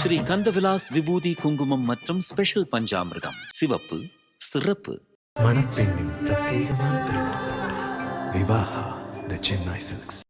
ஸ்ரீ கந்தவிலாஸ் விபூதி குங்குமம் மற்றும் ஸ்பெஷல் பஞ்சாமிர்தம். சிவப்பு சிறப்பு. மணப்பெண்ணின் பிரத்யேகமான திருமணம் விவாஹா த சென்னை சில்க்ஸ்.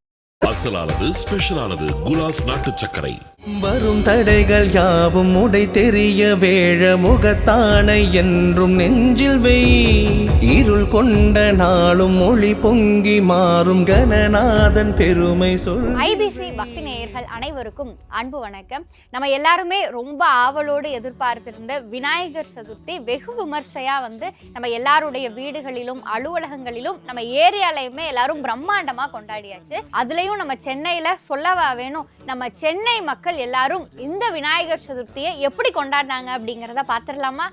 அசலானது ஸ்பெஷலானது குலாஸ் நாட்டு சர்க்கரை. வரும் தடைகள் யாவும் உடை தெரிய வேழ முகத்தானை என்றும் நெஞ்சில் வெய் இருள் கொண்ட நாளும் மொழி பொங்கி மாறும் கணநாதன் பெருமை சொல். ஐபிசி பக்தி நேயர்கள் அனைவருக்கும் அன்பு வணக்கம். நம்ம எல்லாருமே ரொம்ப ஆவலோடு எதிர்பார்த்திருந்த விநாயகர் சதுர்த்தி வெகு விமர்சையா வந்து நம்ம எல்லாருடைய வீடுகளிலும் அலுவலகங்களிலும் நம்ம ஏரியாலையுமே எல்லாரும் பிரம்மாண்டமா கொண்டாடியாச்சு. அதுலயும் இன்னும் நம்ம சென்னையில் சொல்லவா வேணும்? நம்ம சென்னை மக்கள் எல்லாரும் இந்த விநாயகர் சதுர்த்தியை எப்படி கொண்டாடினாங்க அப்படிங்கிறத பார்த்துடலாமா?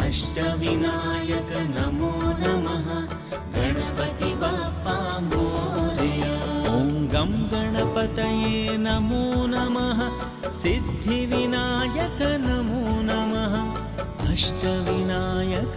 அஷ்டவிநாயக நமோ நம கணபதி பாப்பா கம் கணபதயே நமோ சித்தி விநாயக நமோ அஷ்டவிநாயக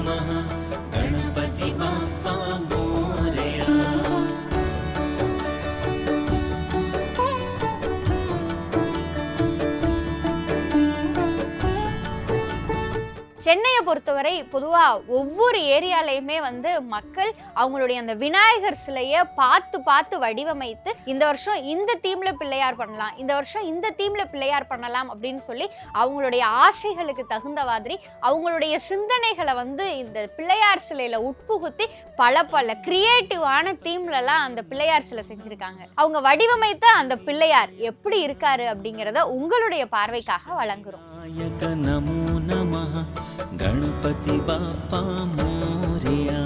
பொறுத்தவரை பொதுவாக ஒவ்வொரு ஏரியாலையுமே வந்து மக்கள் அவங்களுடைய அந்த விநாயகர் சிலையை பார்த்து பார்த்து வடிவமைத்து இந்த வருஷம் இந்த தீமில் பிள்ளையார் பண்ணலாம் இந்த வருஷம் இந்த தீமில் பிள்ளையார் பண்ணலாம் அப்படின்னு சொல்லி அவங்களுடைய ஆசைகளுக்கு தகுந்த மாதிரி அவங்களுடைய சிந்தனைகளை வந்து இந்த பிள்ளையார் சிலையில் உட்புகுத்தி பல பல கிரியேட்டிவான தீம்லலாம் அந்த பிள்ளையார் சிலை செஞ்சுருக்காங்க. அவங்க வடிவமைத்த அந்த பிள்ளையார் எப்படி இருக்காரு அப்படிங்கிறத உங்களுடைய பார்வைக்காக வழங்குறோம். நமோ நம கண गणपति बाप्पा मोरया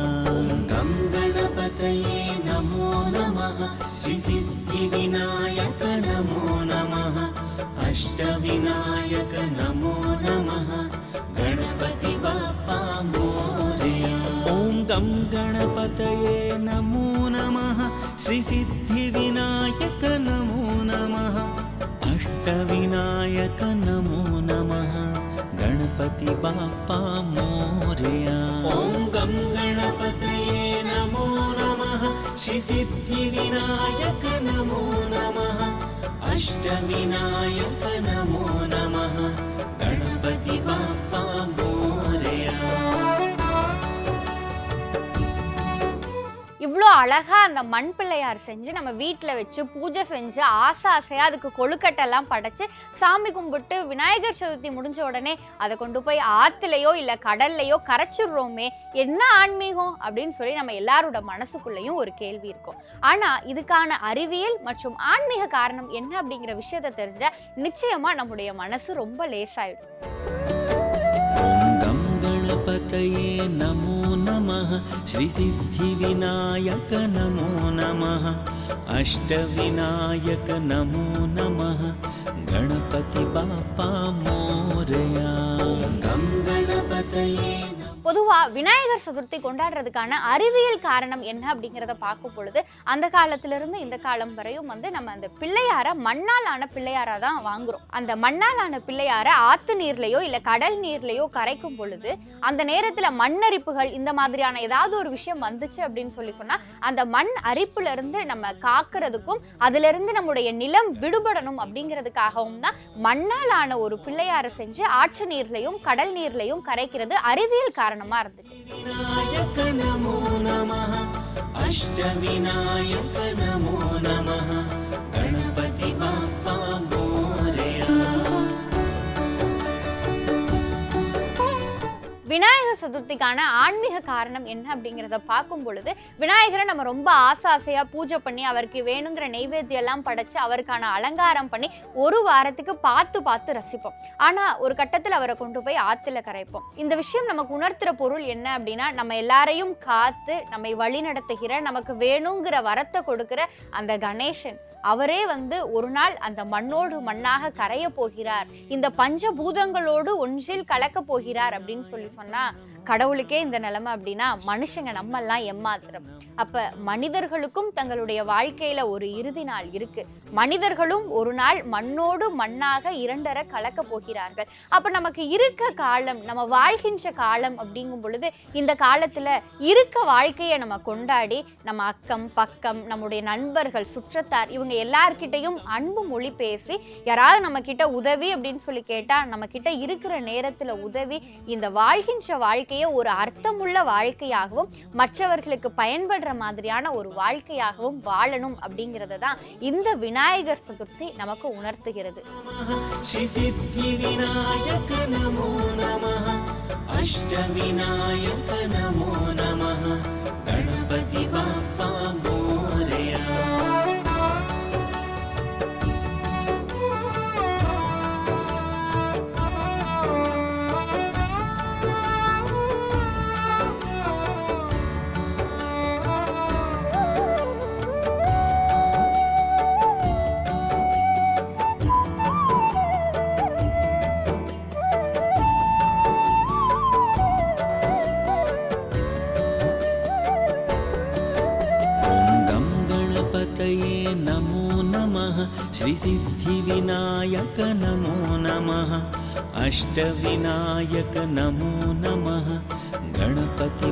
गं गणपतये नमो नमः श्रीसिद्धिविनायक नमो नमः अष्टविनायक नमो नमः गणपति बाप्पा मोरया ॐ गं गणपतये नमो नमः श्रीसिद्धिविनायक अष्टविनायक नमो नमः गणपति बाप्पा அவ்வளோ அழகாக அந்த மண் பிள்ளையார் செஞ்சு நம்ம வீட்டில் வச்சு பூஜை செஞ்சு ஆசை ஆசையாக அதுக்கு கொழுக்கட்டெல்லாம் படைச்சு சாமி கும்பிட்டு விநாயகர் சதுர்த்தி முடிஞ்ச உடனே அதை கொண்டு போய் ஆற்றுலையோ இல்லை கடல்லையோ கரைச்சிடுறோமே என்ன ஆன்மீகம் அப்படின்னு சொல்லி நம்ம எல்லாரோட மனசுக்குள்ளேயும் ஒரு கேள்வி இருக்கும். ஆனால் இதுக்கான அறிவியல் மற்றும் ஆன்மீக காரணம் என்ன அப்படிங்கிற விஷயத்தை தெரிஞ்ச நிச்சயமாக நம்முடைய மனசு ரொம்ப லேசாயிடும். நமோ नमो। श्रीसिद्धिविनायक नमो नमः। अष्टविनायक नमो नमः। गणपति बापा मोरया। गं गणपतये பொதுவாக விநாயகர் சதுர்த்தி கொண்டாடுறதுக்கான அறிவியல் காரணம் என்ன அப்படிங்கிறத பார்க்கும் பொழுது அந்த காலத்திலிருந்து இந்த காலம் வரையும் வந்து நம்ம அந்த பிள்ளையார மண்ணால் ஆன பிள்ளையாரா தான் வாங்குறோம். அந்த மண்ணால் ஆன பிள்ளையார ஆத்து நீர்லையோ இல்லை கடல் நீர்லையோ கரைக்கும் பொழுது அந்த நேரத்தில் மண் அரிப்புகள் இந்த மாதிரியான ஏதாவது ஒரு விஷயம் வந்துச்சு அப்படின்னு சொல்லி சொன்னால் அந்த மண் அரிப்புல இருந்து நம்ம காக்கிறதுக்கும் அதிலிருந்து நம்முடைய நிலம் விடுபடணும் அப்படிங்கிறதுக்காகவும் தான் மண்ணால் ஆன ஒரு பிள்ளையாரை செஞ்சு ஆற்று நீர்லையும் கடல் நீர்லையும் கரைக்கிறது அறிவியல் காரணம். காரணமா இருந்துச்சு விநாயகர் சதுர்த்திக்கான ஆன்மீக காரணம் என்ன அப்படிங்கிறத பார்க்கும் பொழுது விநாயகரை நம்ம ரொம்ப ஆசை ஆசையாக பூஜை பண்ணி அவருக்கு வேணுங்கிற நெய்வேத்தியம் எல்லாம் படைச்சு அவருக்கான அலங்காரம் பண்ணி ஒரு வாரத்துக்கு பார்த்து பார்த்து ரசிப்போம். ஆனால் ஒரு கட்டத்தில் அவரை கொண்டு போய் ஆற்றுல கரைப்போம். இந்த விஷயம் நமக்கு உணர்த்துற பொருள் என்ன அப்படின்னா நம்ம எல்லாரையும் காத்து நம்மை வழி நடத்துகிற நமக்கு வேணுங்கிற வரத்தை கொடுக்கிற அந்த கணேசன். அவரே வந்து ஒரு நாள் அந்த மண்ணோடு மண்ணாக கரைய போகிறார். இந்த பஞ்சபூதங்களோடு ஒன்றில் கலக்க போகிறார் அப்படின்னு சொல்லி சொன்னா கடவுளுக்கே இந்த நிலைமை அப்படின்னா மனுஷங்க நம்மெல்லாம் எம்மாத்திரம் அப்ப மனிதர்களுக்கும் தங்களுடைய வாழ்க்கையில ஒரு இறுதி நாள் இருக்கு. மனிதர்களும் ஒரு நாள் மண்ணோடு மண்ணாக இரண்டர கலக்க போகிறார்கள். அப்ப நமக்கு இருக்க காலம் நம்ம வாழ்கின்ற காலம் அப்படிங்கும் பொழுது இந்த காலத்துல இருக்க வாழ்க்கையை நம்ம கொண்டாடி நம்ம அக்கம் பக்கம் நம்முடைய நண்பர்கள் சுற்றத்தார் இவங்க எல்லார்கிட்டையும் அன்பு மொழி பேசி யாராவது நம்ம கிட்ட உதவி அப்படின்னு சொல்லி கேட்டா நம்ம கிட்ட இருக்கிற நேரத்துல உதவி இந்த வாழ்கின்ற வாழ்க்கை வாழ்க்கையை ஒரு அர்த்தமுள்ள வாழ்க்கையாகவும் மற்றவர்களுக்கு பயன்படுற மாதிரியான ஒரு வாழ்க்கையாகவும் வாழணும் அப்படிங்கிறத தான் இந்த விநாயகர் சதுர்த்தி நமக்கு உணர்த்துகிறது. அஷ்டவிநாயக நமோ நம கணபதி श्रीसिद्धिविनायक नमो नमः। अष्टविनायक नमो नमः। गणपति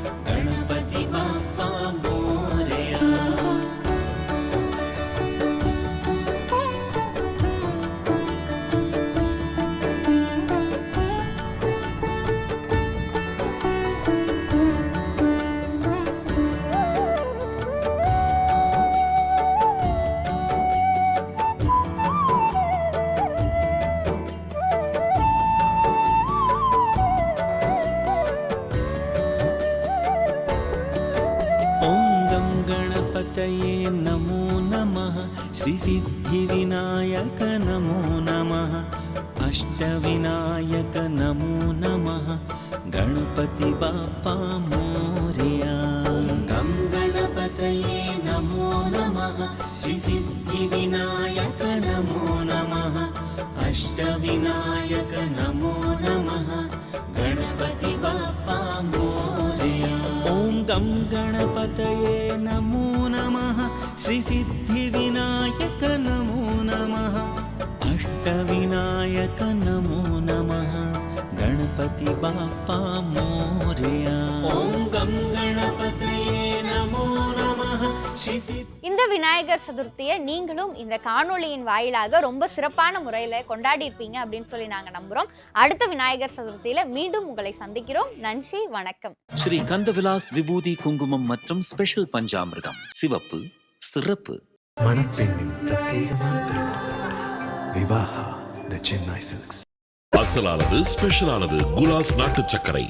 వెంకటయే నమో నమ. శ్రీ సిద్ధి వినాయక నమో నమ. అష్టవినాయక నమో నమ. గణపతి బాపా మోరియా. గం గణపతయే నమో నమ. శ్రీ సిద్ధి వినాయక నమో నమ. అష్టవినాయక నమో నమ. గణపతి బాపా మో ॐ गं गणपतये नमो नमः श्रीसिद्धिविनायक नमो नमः अष्टविनायक नमो नमः गणपति बाप्पा मोरया ॐ गं இந்த விநாயகர் சதுர்த்தியை நீங்களும் இந்த காணொளியின் வாயிலாக ரொம்ப சிறப்பான முறையில் கொண்டாடி இருப்பீங்க அப்படின்னு சொல்லி நாங்கள் நம்புகிறோம் அடுத்த விநாயகர் சதுர்த்தியில மீண்டும் உங்களை சந்திக்கிறோம். நன்றி வணக்கம். ஸ்ரீ கந்தவிலாஸ் விபூதி குங்குமம் மற்றும் ஸ்பெஷல் பஞ்சாமிர்தம். சிவப்பு சிறப்பு. மணப்பெண்ணின் பிரத்யேகமான திருமணம் விவாஹா த சென்னை சில்க்ஸ். அசலானது ஸ்பெஷலானது குலாஸ் நாட்டு சர்க்கரை.